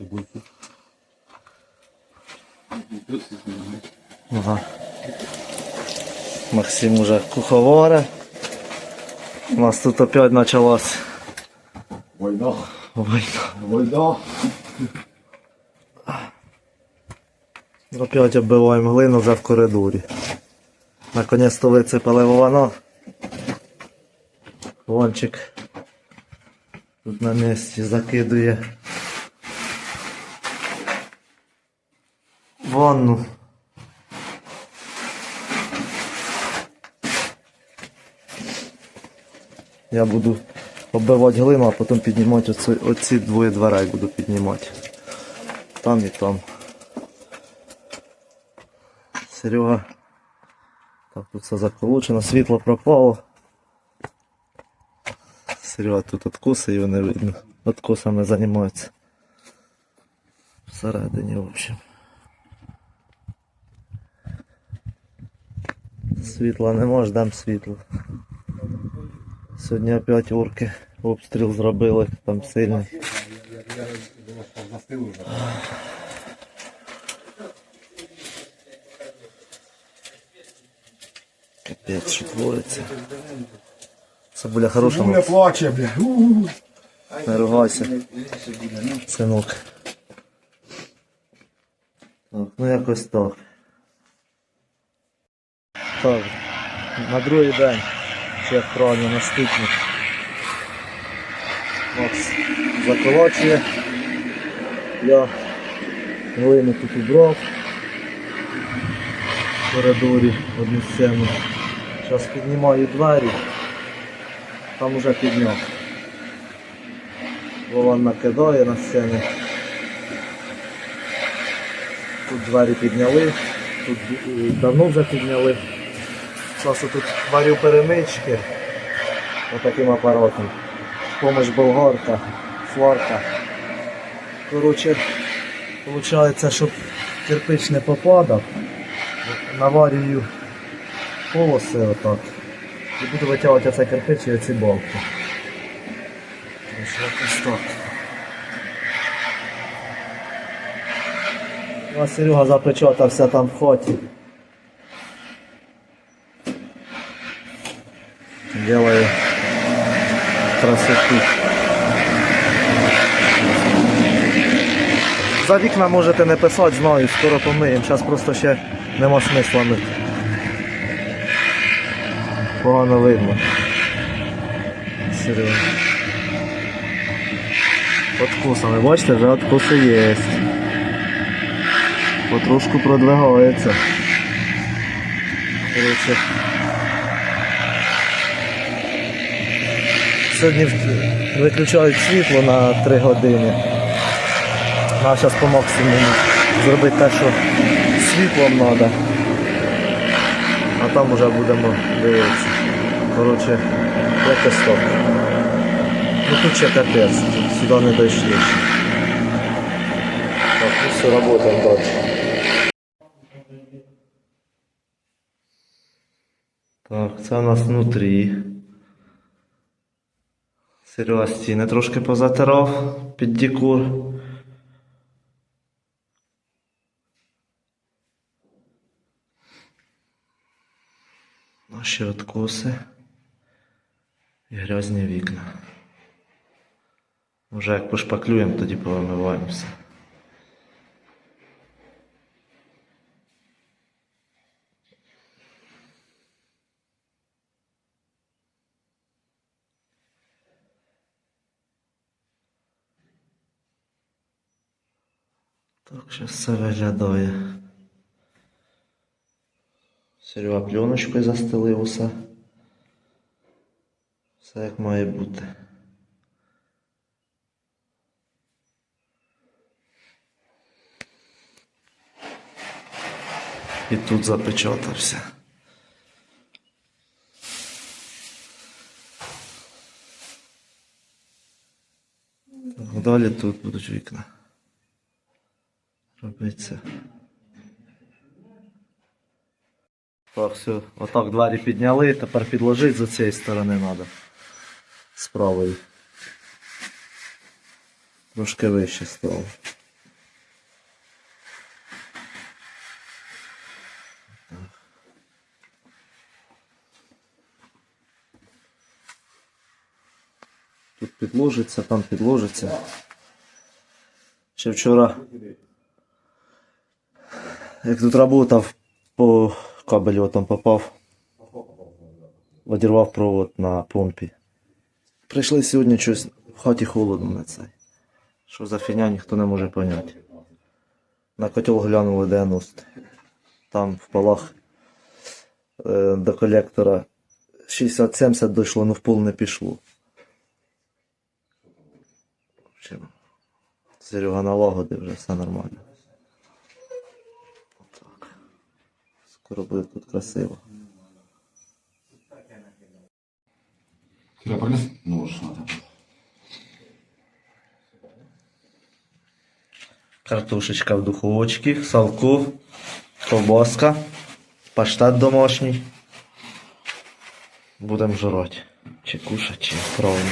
Цибульку. Ага. Максим уже куховаре. У нас тут опять началась Война. війна. Война. Опять оббиваємо глину вже в коридорі. Наконець-то вицепили вована. Вончик тут на місці закидує ванну. Я буду оббивати глину, а потім піднімати оці, оці двоє дверей буду піднімати. Там і там. Серега. Так, тут все заколочено, світло пропало. Серега тут откоси, його не видно. Откосами займається. Всередині, в общем. Світла нема, ждем світла. Сьогодні опять орки обстріл зробили, там сильний. Капець, що твориться. Це буля хороша. Не плаче, бля. Не ругайся. Синок. Так, ну якось так. Так, на другий день. Чи як. Макс заколочує. Я глину тут убрав. В коридорі одну стіну. Зараз піднімаю двері. Там уже підняв. Вован накидає на сцені. Тут двері підняли, тут е, давно вже підняли. Зараз тут варю перемички отаким апаратом. Помощь болгарка, сварка. Коротше, виходить, щоб кирпич не попадав, наварюю полоси отак. І буду витягувати оцей кирпич і оці балки. Ось так. Серега запечатався там в хаті. Делаю красоту. За вікна можете не писати, знаю, скоро помиємо. Зараз просто ще нема смисла мити. Погано видно. Серйозно. Откусами, бачите, вже откуси є. Потрошку продвигається. Коротше. Сьогодні виключають світло на 3 години. Треба зараз по максимуму зробити те, що світлом треба. А там вже будемо дивитися. Коротше, якось так. Ну тут ще капець, сюди не дійшли. Так, ну все, работаем дальше. Так, це у нас внутрі. Серега стіни трошки позатирав під декор. Наші откоси і грязні вікна. Вже як пошпаклюємо, тоді повимиваємося. Так, зараз все виглядає. Серега пленочкою застелив усе. Все як має бути. І тут запечатався. Далі тут будуть вікна липниця. Так, все, отак двері підняли, тепер підложити з цієї сторони треба. З правої. Трошки вище стало. Тут підложиться, там підложиться. Ще вчора як тут работав, по кабелю там попав, одірвав провод на помпі. Прийшли сьогодні щось в хаті холодно на цей. Що за фігня, ніхто не може поняти. На котел глянули 90. Там в полах е, до колектора 60-70 дійшло, ну в пол не пішло. Серега налагодив вже все нормально. Буде тут красиво. Киря, принес нож надо. Картошечка в духовочці, салку, ковбаска, паштет домашній. Будемо жрати. Чи кушати, чи правильно.